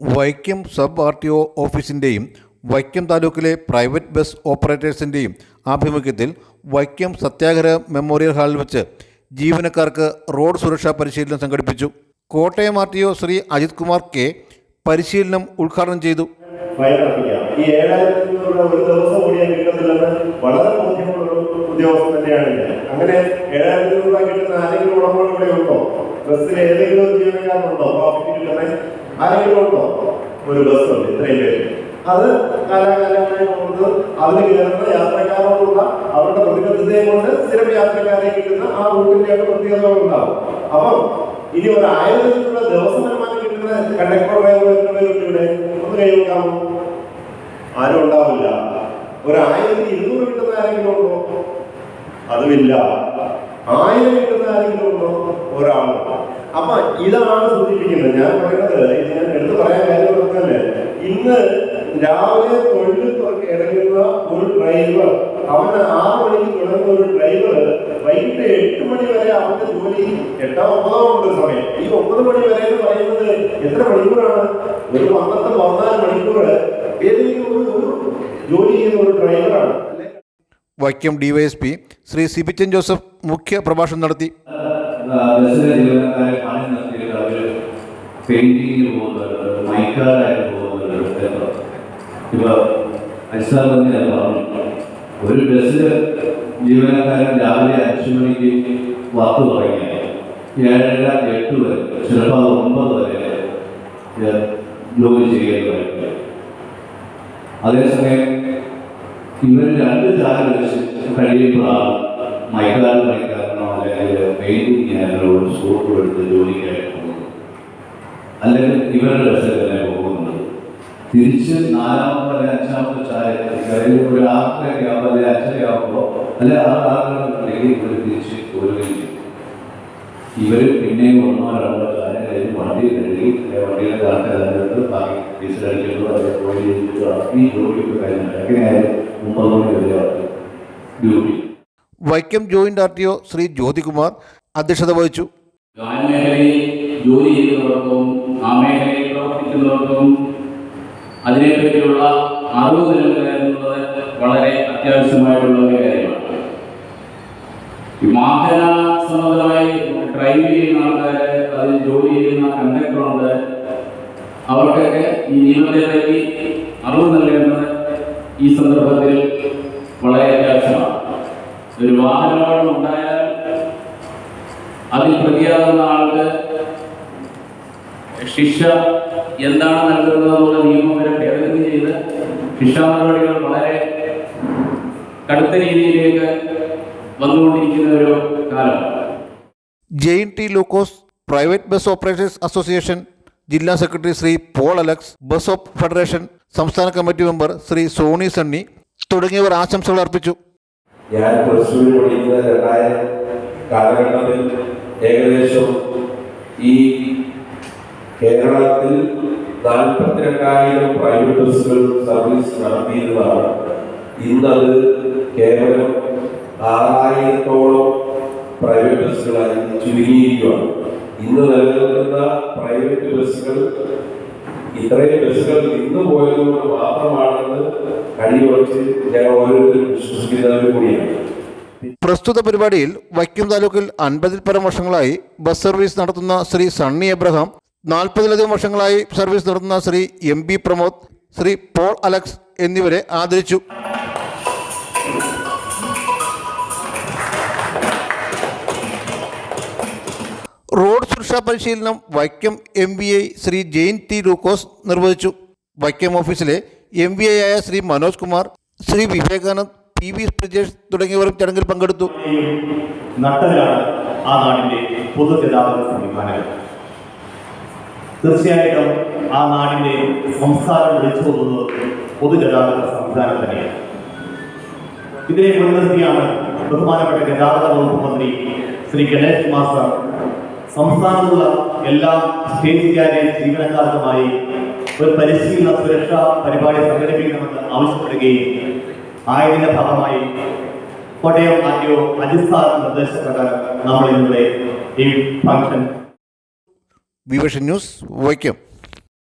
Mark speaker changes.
Speaker 1: Vaikom sub R T O ഓഫീസിന്റെയും Vaikom താലൂക്കിലെ private bus ഓപ്പറേറ്റേഴ്സിന്റെയും ആഭിമുഖ്യത്തിൽ വൈക്കം സത്യാഗ്രഹ memorial ഹാളിൽ വെച്ച് ജീവനക്കാർക്ക് റോഡ് സുരക്ഷാ പരിശീലനം സംഘടിപ്പിച്ചു. Kottayam R T O Shri Ajith Kumar K പരിശീലനം ഉദ്ഘാടനം ചെയ്തു.
Speaker 2: ഒരു ദിവസം അങ്ങനെ ഏഴായിരത്തി രൂപ കിട്ടുന്ന ആരെങ്കിലും ഉടമകൾ ഇവിടെ ഉണ്ടോ? ബസ്സിൽ ഏതെങ്കിലും ജീവനക്കാരനുണ്ടോ പ്രോഫിറ്റ് ആരെങ്കിലും ഉണ്ടോ? ഒരു ബസ് ഉണ്ട്. ഇത്രയും പേര്. അത് കാലാകാലമായി കൊണ്ട് അതിന് കയറുന്ന യാത്രക്കാരോടുള്ള അവരുടെ പ്രതിബദ്ധതയെ കൊണ്ട് സ്ഥിരം യാത്രക്കാരെ കിട്ടുന്ന ആ റൂട്ടിന്റെ പ്രത്യേകതകൾ ഉണ്ടാവും. അപ്പം ഇനി ഒരു രൂപ ദിവസം വരുമാനം കിട്ടുന്ന കണ്ടക്ടർ ഡ്രൈവർ എത്ര ഇവിടെ? ഒന്ന് കൈ നോക്കാമോ ആരും ഉണ്ടാവില്ല. ഒരു ആയിരത്തി ഇരുന്നൂറ് കിട്ടുന്ന ആരെങ്കിലും ഉണ്ടോ? അതുമില്ല. ആയിരം കിട്ടുന്ന ആരെങ്കിലും ഉണ്ടോ? ഒരാളുണ്ടോ അപ്പൊ ഇതാണ് സൂചിപ്പിക്കുന്നത്. ഞാൻ പറയുന്നത് ഇത് ഞാൻ എടുത്തു പറയാൻ കാര്യം പറഞ്ഞാൽ ഇന്ന് രാവിലെ തൊഴിൽ ഇറങ്ങുന്ന ഒരു ഡ്രൈവർ അവന് ആറ് മണിക്ക് തുടങ്ങുന്ന ഒരു ഡ്രൈവർ വൈകിട്ട് എട്ട് മണി വരെ അവന്റെ ജോലി എട്ടാം ഒമ്പതാം ഉണ്ട് സമയം. ഈ ഒമ്പത് മണി വരെ എന്ന് പറയുന്നത് എത്ര മണിക്കൂറാണ്? ഒരു പന്ത്രണ്ട് പതിനാല് മണിക്കൂർ ഏതെങ്കിലും ഒരു ജോലി ചെയ്യുന്ന ഒരു ഡ്രൈവറാണ്
Speaker 1: വൈക്കം പി ശ്രീ സിബിച്ചൻ ജോസഫ് മുഖ്യ പ്രഭാഷണം നടത്തി.
Speaker 3: ഒരു ബസ്സിൽ ജീവനക്കാരൻ രാവിലെ അഞ്ച് മണിക്ക് വർക്ക് തുടങ്ങിയാൽ ഏഴര എട്ട് വരെ ചിലപ്പോൾ അത് ഒമ്പത് വരെ ജോലി ചെയ്യേണ്ടതായിട്ട് അതേസമയം ഇവർ രണ്ട് ചാനൽ കഴിയുമ്പോഴാണ് മൈക്കാരൻ മൈക്കാരനോ അല്ലെങ്കിൽ പെയിന്റിംഗ് ഞാനോട് സൂപ്പ് എടുത്ത് ജോലിക്കായി പോകുന്നത്. അല്ലെങ്കിൽ ഇവരുടെ ബസ്സിൽ തന്നെ പോകുന്നത്. തിരിച്ച് നാലാമത്തെ അഞ്ചാമത്തെ ചായ ഒരു ആറരയൊക്കെ ആകുമ്പോൾ അല്ലെങ്കിൽ അഞ്ചര ആകുമ്പോൾ അല്ലെങ്കിൽ ആറ് ആറുകളുണ്ടെങ്കിൽ ഇവർ തിരിച്ച് പോരുകയും ഇവർ പിന്നെയും ഒന്നോ രണ്ടോ ചായ വണ്ടി കഴുകി വണ്ടിയുടെ കാലത്ത് ബാക്കി ഡീസൽ അടിച്ചിട്ടോ അല്ലെങ്കിൽ ജോലി ചെയ്തിട്ടോ ഈ ജോലിയൊക്കെ കഴിഞ്ഞിട്ട് എങ്ങനെയായാലും മുപ്പത് മണി വരെയാണ് duty.
Speaker 1: Vaikom joint R T O Shri Jyothikumar അധ്യക്ഷത വഹിച്ചു.
Speaker 4: ജോലി ചെയ്യുന്നവർക്കും ആ മേഖലയിൽ പ്രവർത്തിക്കുന്നവർക്കും അതിനെപ്പറ്റിയുള്ള അറിവ് നൽകുക എന്നുള്ളത് വളരെ അത്യാവശ്യമായിട്ടുള്ള ഒരു കാര്യമാണ്. ഈ വാഹന സംബന്ധമായി ഡ്രൈവ് ചെയ്യുന്ന ആൾക്കാര് അതിൽ ജോലി ചെയ്യുന്ന കണ്ടക്ടറുണ്ട് അവർക്കൊക്കെ ഈ നിയമത്തെ പറ്റി അറിവ് നൽകേണ്ടത് ഈ സന്ദർഭത്തിൽ വളരെ അത്യാവശ്യമാണ്. ഒരു വാഹനമാണ് ഉണ്ടായാൽ അതിൽ പ്രതിയാകുന്ന ആൾക്ക് ശിക്ഷ എന്താണ് നൽകുന്നതെന്നുള്ള നിയമം വരെ ഭേദഗതി ചെയ്ത് ശിക്ഷാ നടപടികൾ വളരെ കടുത്ത രീതിയിലേക്ക് വന്നുകൊണ്ടിരിക്കുന്ന ഒരു കാലം
Speaker 1: Jain T Lukose private bus operators association ജില്ലാ secretary Shri Paul Alex bus of federation സംസ്ഥാന committee member Shri Sony Sunny തുടങ്ങിയവർ ആശംസകൾ അർപ്പിച്ചു.
Speaker 5: ഞാൻ കാലഘട്ടത്തിൽ ഏകദേശം ഈ കേരളത്തിൽ നാൽപ്പത്തിരണ്ടായിരം പ്രൈവറ്റ് ബസ്സുകൾ സർവീസ് നടത്തിയിരുന്നതാണ്. ഇന്നത് കേവലം ആറായിരത്തോളം പ്രൈവറ്റ് ബസ്സുകളായി ചുരുങ്ങിയിരിക്കുകയാണ്. ഇന്ന് നിലനിൽക്കുന്ന പ്രൈവറ്റ് ബസ്സുകൾ ഇത്രയും ബസ്സുകൾ നിന്നു പോയതുകൊണ്ട് മാത്രമാണെന്ന് കഴിവച്ച് ഞങ്ങൾ ഓരോരുത്തരും വിശ്വസിക്കുന്നവർ കൂടിയാണ്.
Speaker 1: പ്രസ്തുത പരിപാടിയിൽ വൈക്കം താലൂക്കിൽ അൻപതിൽ പരം വർഷങ്ങളായി ബസ് സർവീസ് നടത്തുന്ന ശ്രീ സണ്ണി എബ്രഹാം നാൽപ്പതിലധികം വർഷങ്ങളായി സർവീസ് നടത്തുന്ന ശ്രീ എം ബി പ്രമോദ് ശ്രീ പോൾ അലക്സ് എന്നിവരെ ആദരിച്ചു. റോഡ് സുരക്ഷാ പരിശീലനം Vaikom M B I Shri Jain T Lukose നിർവഹിച്ചു. വൈക്കം ഓഫീസിലെ എം ബി ഐ ആയ ശ്രീ മനോജ് കുമാർ ശ്രീ വിവേകാനന്ദ് പി വി ബ്രിജേഷ് തുടങ്ങിയവരും ചടങ്ങിൽ പങ്കെടുത്തു.
Speaker 2: ആ തീർച്ചയായിട്ടും ആ നാടിന്റെ സംസ്കാരം വിളിച്ചു പോകുന്നത് പൊതുഗതാഗത സംവിധാനം തന്നെയാണ്. ഇതിനെ മുൻനിർത്തിയാണ് ബഹുമാനപ്പെട്ട ഗതാഗത വകുപ്പ് മന്ത്രി ശ്രീ ഗണേഷ് കുമാർ സാർ. സംസ്ഥാനത്തുള്ള എല്ലാ സ്റ്റേറ്റ് കാര്യം ജീവനക്കാർക്കുമായി ഒരു പരിശീലന സുരക്ഷാ പരിപാടി സംഘടിപ്പിക്കണമെന്ന് ആവശ്യപ്പെടുകയും ആയതിന്റെ ഭാഗമായി
Speaker 6: കോട്ടയം ആദ്യോ അടിസ്ഥാന നിർദ്ദേശപ്രകാരം നമ്മൾ ഇന്നിവിടെ ഈ ഫംഗ്ഷൻ
Speaker 1: വിവഷൻ ന്യൂസ് വൈക്കം.